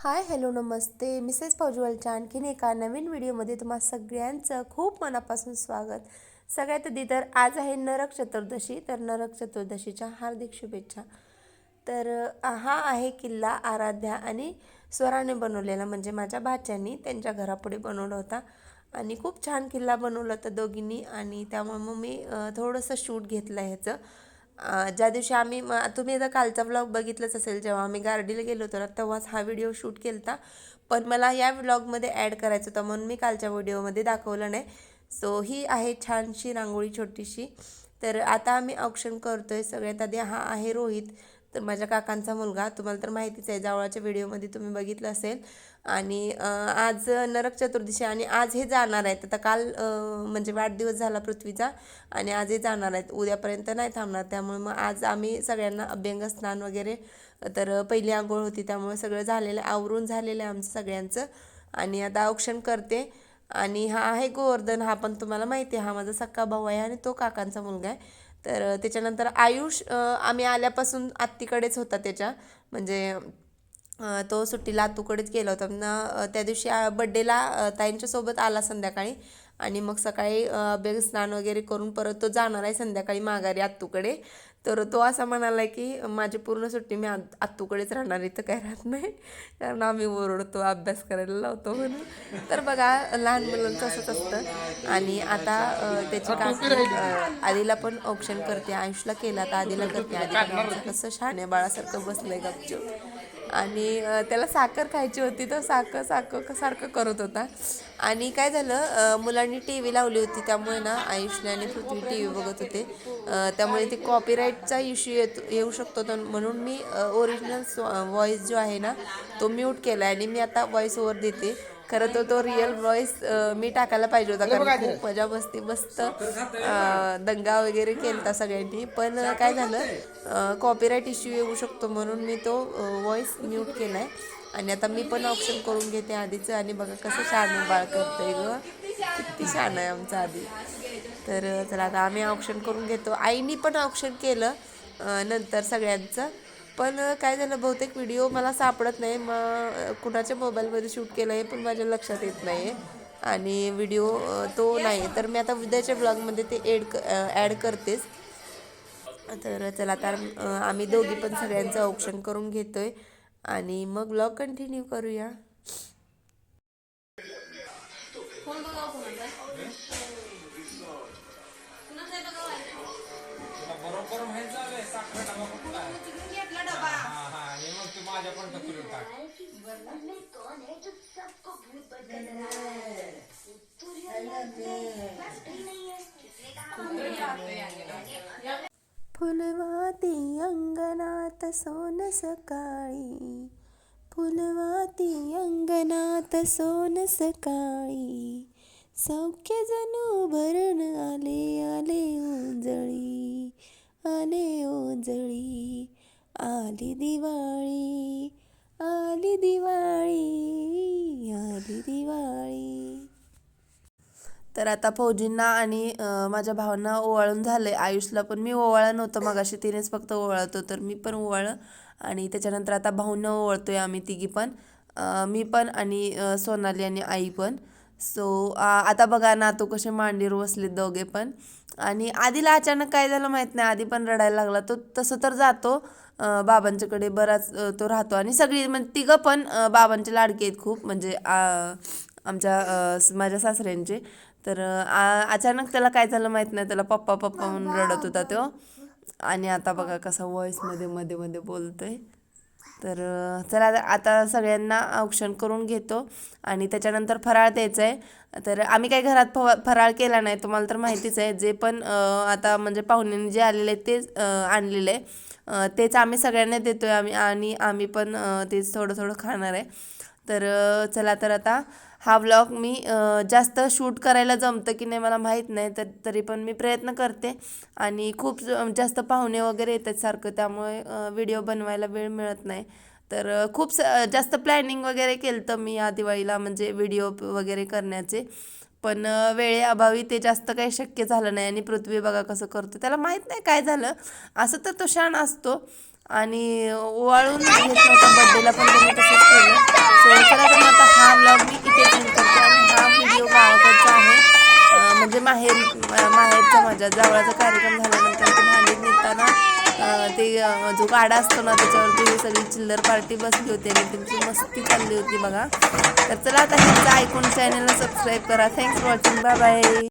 Hi hello नमस्ते. Mrs पौजवलच्या आणखीन एका नवीन व्हिडिओमध्ये तुम्हा सगळ्यांचं खूप मनापासून स्वागत. सगळ्यात आधी तर आज आहे नरक चतुर्दशी तर नरक चतुर्दशीच्या हार्दिक शुभेच्छा. तर हा आहे किल्ला आराध्या आणि स्वराने बनवलेला म्हणजे माझ्या भाच्यांनी त्यांच्या घरापुढे बनवला होता. आणि खूप छान किल्ला बनवला होता दोघींनी आणि त्यामुळे मग मी थोडंसं शूट घेतलं ह्याचं. ज्या दिवशी आम्ही म तुम्ही आता कालचा व्लॉग बघितलंच असेल जेव्हा आम्ही गार्डीला गेलो होतो ना तेव्हाच हा व्हिडिओ शूट केला होता पण मला या व्लॉगमध्ये ॲड करायचं होतं म्हणून मी कालच्या व्हिडिओमध्ये दाखवलं नाही. सो ही आहे छानशी रांगोळी छोटीशी. तर आता आम्ही ऑप्शन आहे सगळ्यात आधी. हा आहे रोहित. तर माझ्या काकांचा मुलगा तुम्हाला तर माहितीच आहे जावळाच्या व्हिडिओमध्ये तुम्ही बघितलं असेल. आणि आज नरक चतुर्दशी आणि आज हे जाणार आहेत. आता काल म्हणजे वाढदिवस झाला पृथ्वीचा आणि आज हे जाणार आहेत. उद्यापर्यंत नाही थांबणार. त्यामुळे मग आज आम्ही सगळ्यांना अभ्यंग स्नान वगैरे तर पहिली आंघोळ होती. त्यामुळे सगळं झालेलं आहे आवरून झालेलं आहे आमचं सगळ्यांचं. आणि आता औक्षण करते. आणि हा आहे गोवर्धन. हा पण तुम्हाला माहिती आहे. हा माझा सक्का भाऊ आहे आणि तो काकांचा मुलगा आहे. तर त्याच्यानंतर आयुष आम्ही आल्यापासून आत्तीकडेच होता त्याच्या. म्हणजे तो सुट्टीला आतूकडेच गेला होता. ना त्या दिवशी बड्डेला ताईंच्यासोबत आला संध्याकाळी. आणि मग सकाळी अ, स्नान वगैरे करून परत तो जाणार आहे संध्याकाळी माघारी आत्तूकडे. तर तो असा म्हणाला की माझी पूर्ण सुट्टी मी आत आत्तूकडेच राहणार इथं काय राहत नाही. कारण आम्ही ओरडतो अभ्यास करायला लावतो म्हणून. तर बघा लहान मुलांचं असंच असतं. आणि आता त्याची काकी आधीला पण ऑप्शन करते आयुषला केला तर आधीला करते आधी कसं शाणे बाळासारखं बसलंय गपचूप. आणि त्याला साखर खायची होती तर साखर साखर सारखं करत होता. आणि काय झालं मुलांनी टी व्ही लावली होती त्यामुळे ना आयुषने आणि पृथ्वी टी व्ही बघत होते. त्यामुळे ते कॉपीराईटचा इश्यू येत येऊ शकतो तर म्हणून मी ओरिजिनल व्हॉईस जो आहे ना तो म्यूट केला आहे आणि मी आता व्हॉईस ओव्हर देते. खरं तर तो रिअल व्हॉईस मी टाकायला पाहिजे होता. कारण खूप मजा बसते मस्त दंगा वगैरे केलता सगळ्यांनी. पण काय झालं कॉपीराईट इश्यू येऊ शकतो म्हणून मी तो व्हॉईस म्यूट केला आहे आणि आता मी पण ऑप्शन करून घेते आधीचं. आणि बघा कसं छान बाळ करतंय ग. किती छान आहे आमचं आधी. तर चला आता आम्ही ऑप्शन करून घेतो. आईनी पण ऑप्शन केलं नंतर सगळ्यांचं. पण काय झालं बहुतेक व्हिडिओ मला सापडत नाही. मग कुणाच्या मोबाईलमध्ये शूट केलं आहे पण माझ्या लक्षात येत नाही. आहे आणि व्हिडिओ तो नाही. तर मी आता उद्याच्या ब्लॉगमध्ये ते एड क ॲड करतेच. तर चला तर आम्ही दोघी पण सगळ्यांचं ऑप्शन करून घेतो आहे आणि मग ब्लॉग कंटिन्यू करूया. बरोबर माहीत झालंय साखर डबा कुठला मग तू माझ्या पण ढकलून टाक फुलवाती अंगणात सोन सकाळी. फुलवाती अंगणात सोन सकाळी. सौख्य जणू भरण आले आले ओंजळी आले ओंजळी आली दिवाळी आली दिवाळी आली दिवाळी तर आता फौजींना आणि माझ्या भावांना ओवाळून झालंय. आयुषला पण मी ओवाळलं नव्हतं. मगाशी तिनेच फक्त ओवाळतो तर मी पण ओवाळ आणि त्याच्यानंतर आता भाऊंना ओवाळतोय आम्ही तिघी पण. मी पण आणि सोनाली आणि आई पण. सो आता बघा नातू कसे मांडीवर बसले दोघे पण. आणि आधीला अचानक काय झालं माहीत नाही. आधी पण रडायला लागला. तो तसं तर जातो. बाबांच्याकडे बराच तो राहतो. आणि सगळी म्हणजे तिघं पण बाबांचे लाडके आहेत खूप. म्हणजे आमच्या माझ्या सासऱ्यांचे. तर आ, अचानक त्याला काय झालं माहीत नाही. त्याला पप्पा पप्पा म्हणून रडत होता तो. आणि आता बघा कसा व्हॉइसमध्ये मध्ये मध्ये बोलतोय. तर चला आता- आता सगळ्यांना औक्षण करून घेतो. आणि त्याच्यानंतर फराळ द्यायचा आहे तर आम्ही काही घरात फवा फराळ केला नाही. तुम्हाला तर माहितीच आहे. जे पण आता म्हणजे पाहुण्यांनी जे आलेले आहेत तेच आणलेलं आहे. तेच आम्ही सगळ्यांना देतो आहे आम्ही. आणि आम्ही पण तेच थोडं थोडं खाणार आहे. तर चला तर आता हा व्लॉग मी जास्त शूट करायला जमतं की नाही मला माहीत नाही तर तरी पण मी प्रयत्न करते. आणि खूप जास्त पाहुणे वगैरे येतात सारखं त्यामुळे व्हिडिओ बनवायला वेळ मिळत नाही. तर खूप स जास्त प्लॅनिंग वगैरे केलं तर मी या दिवाळीला म्हणजे व्हिडिओ वगैरे करण्याचे. पण वेळेअभावी ते जास्त काही शक्य झालं नाही आणि पृथ्वी बघा कसं करतो. त्याला माहीत नाही काय झालं. असं तर तो शाण असतो. आणि ओवाळून घेत बड्डेला पण तसंच केलं. सो ते जो गाडा असतो ना त्याच्यावरती सगळी चिल्लर पार्टी बसली होती आणि त्यांची मस्ती चालली होती बघा. तर चला आता ह्यांचं ऐकून चॅनलला सबस्क्राईब करा. Thanks for watching bye bye